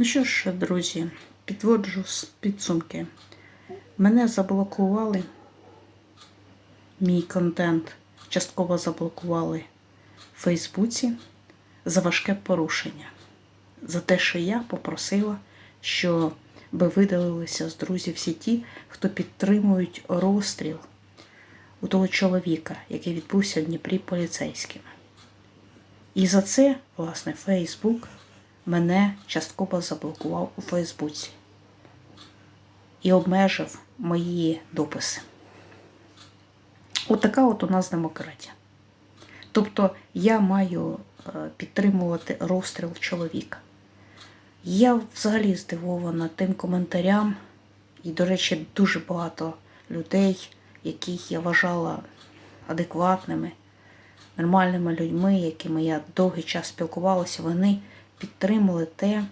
Ну що ж, друзі, підводжу підсумки. Мене заблокували, мій контент частково заблокували в Фейсбуці за важке порушення. За те, що я попросила, щоб видалилися з друзів всі ті, хто підтримують розстріл у того чоловіка, який відбувся в Дніпрі поліцейським. І за це, власне, Фейсбук мене частково заблокував у Фейсбуці і обмежив мої дописи. Отака от у нас демократія. Тобто я маю е, підтримувати розстріл чоловіка. Я взагалі здивована тим коментарям, і, до речі, дуже багато людей, яких я вважала адекватними, нормальними людьми, якими я довгий час спілкувалася, вони підтримали те,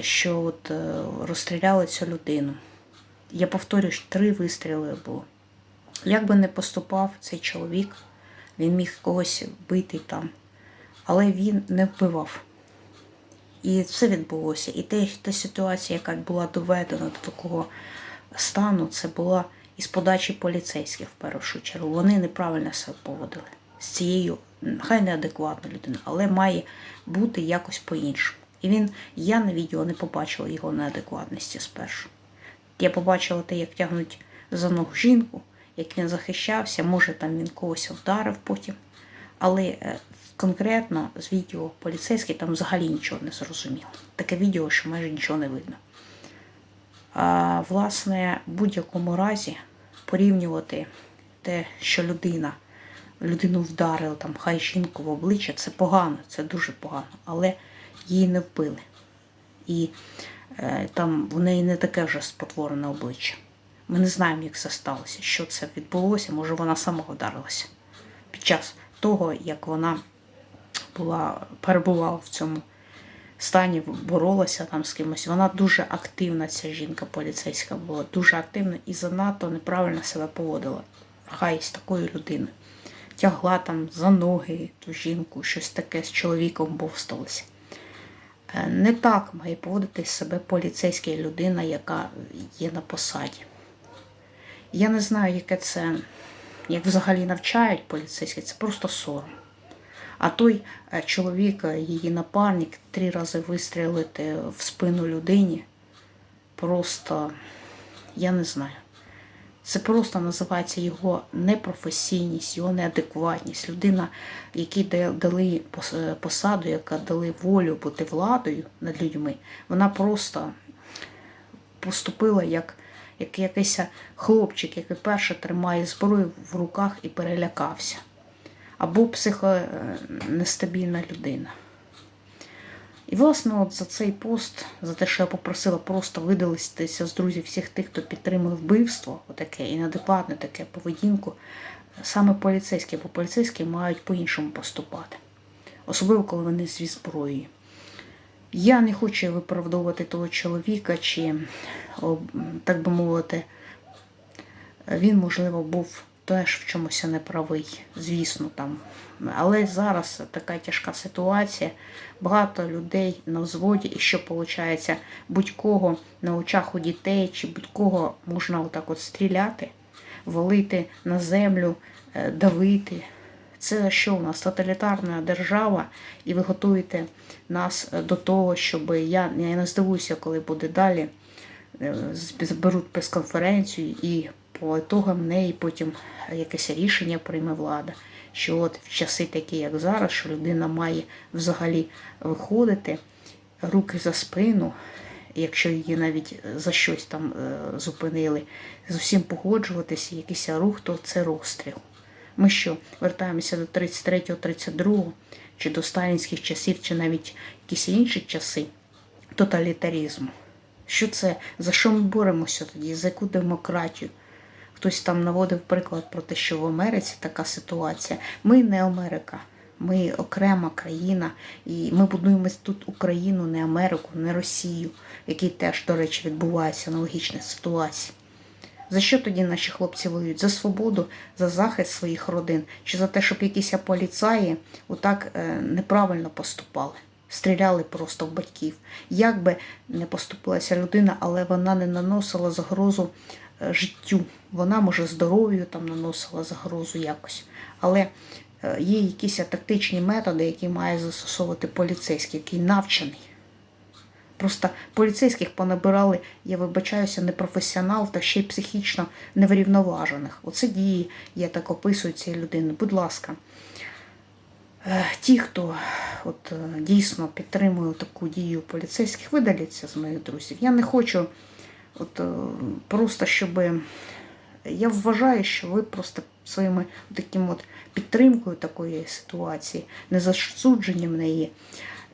що от е, розстріляли цю людину. Я повторюю, що три вистріли було. Як би не поступав цей чоловік, він міг когось бити там, але він не вбивав. І це відбулося. І те, та ситуація, яка була доведена до такого стану, це була із подачі поліцейських в першу чергу. Вони неправильно себе поводили з цією, хай неадекватна людина, але має бути якось по-іншому. І він, я на відео не побачила його неадекватності спершу. Я побачила те, як тягнуть за ногу жінку, як він захищався, може там він когось вдарив потім. Але е, конкретно з відео поліцейський там взагалі нічого не зрозуміло. Таке відео, що майже нічого не видно. А, власне, в будь-якому разі порівнювати те, що людина, людину вдарила, там, хай жінку в обличчя, це погано, це дуже погано, але її не вбили. І е, там в неї не таке вже спотворене обличчя. Ми не знаємо, як це сталося, що це відбулося, може вона сама вдарилася під час того, як вона була, перебувала в цьому стані, боролася там з кимось. Вона дуже активна, ця жінка поліцейська була, дуже активна і занадто неправильно себе поводила. Хай з такою людиною. Тягла там за ноги ту жінку, щось таке з чоловіком бовсталося. Е, Не так має поводити себе поліцейська людина, яка є на посаді. Я не знаю, яке це, як взагалі навчають поліцейські, це просто сором. А той е, чоловік, е, її напарник, три рази вистрілити в спину людині. Просто, я не знаю. Це просто називається його непрофесійність, його неадекватність. Людина, якій дали посаду, яка дали волю бути владою над людьми, вона просто поступила як, як якийсь хлопчик, який перше тримає зброю в руках і перелякався. Або психонестабільна людина. Власне, от за цей пост, за те, що я попросила просто видалитися з друзів всіх тих, хто підтримує вбивство, отаке і неадекватне таке поведінку, саме поліцейські, бо поліцейські мають по-іншому поступати. Особливо, коли вони зі зброєю. Я не хочу виправдовувати того чоловіка, чи, так би мовити, він, можливо, був теж в чомусь неправий, звісно, там. Але зараз така тяжка ситуація. Багато людей на взводі, і що виходить, будь-кого на очах у дітей чи будь-кого можна отак от стріляти, валити на землю, е, давити. Це що у нас тоталітарна держава, і ви готуєте нас до того, щоб я, я не здивуюся, коли буде далі. е, Зберуть прес-конференцію і по ітогам неї потім якесь рішення прийме влада. Що от в часи такі, як зараз, що людина має взагалі виходити, руки за спину, якщо її навіть за щось там е, зупинили, з усім погоджуватися, якийсь рух, то це розстріл. Ми що, вертаємося до 33-го, 32-го, чи до сталінських часів, чи навіть якісь інші часи тоталітарізму. Що це? За що ми боремося тоді? За яку демократію? Хтось там наводив приклад про те, що в Америці така ситуація. Ми не Америка, ми окрема країна, і ми будуємо тут Україну, не Америку, не Росію, якій теж, до речі, відбуваються аналогічні ситуації. За що тоді наші хлопці воюють? За свободу, за захист своїх родин, чи за те, щоб якісь поліцаї отак е, неправильно поступали? Стріляли просто в батьків. Як би не поступилася людина, але вона не наносила загрозу життю. Вона, може, здоров'ю там наносила загрозу якось. Але е, є якісь тактичні методи, які має застосовувати поліцейський, який навчений. Просто поліцейських понабирали, я вибачаюся, непрофесіонал та ще й психічно неврівноважених. Оце дії, я так описую цієї людини. Будь ласка, е, ті, хто от, е, дійсно підтримує таку дію поліцейських, видаляться з моїх друзів. Я не хочу от, е, просто, щоб. Я вважаю, що ви просто своїми таким от підтримкою такої ситуації, незасудженням неї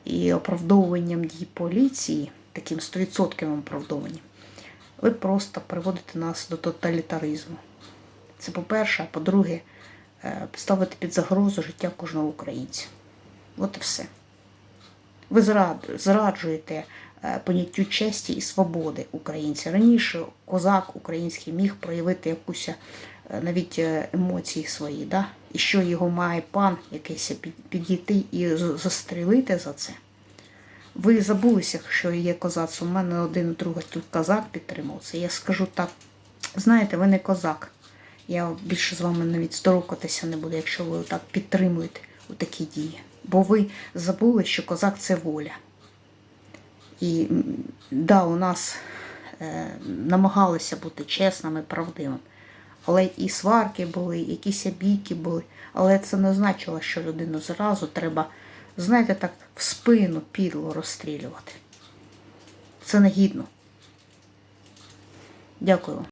і оправдовуванням дій поліції, таким 100% оправдовуванням, ви просто приводите нас до тоталітаризму. Це по-перше, а по-друге, е, ставите під загрозу життя кожного українця. От і все. Ви зраджуєте поняттю честі і свободи українця. Раніше козак український міг проявити якусь е, навіть е, емоції свої, да? і що його має пан якийсь підійти і застрелити за це. Ви забулися, що є козацтво. У мене один другий тут козак підтримав це. Я скажу так, знаєте, ви не козак. Я більше з вами навіть здорукатися не буду, якщо ви так підтримуєте у такі дії. Бо ви забули, що козак це воля. І да, у нас е, намагалися бути чесними, правдивими. Але і сварки були, і якісь бійки були. Але це не значило, що людину зразу треба, знаєте, так в спину підло розстрілювати. Це негідно. Дякую. вам.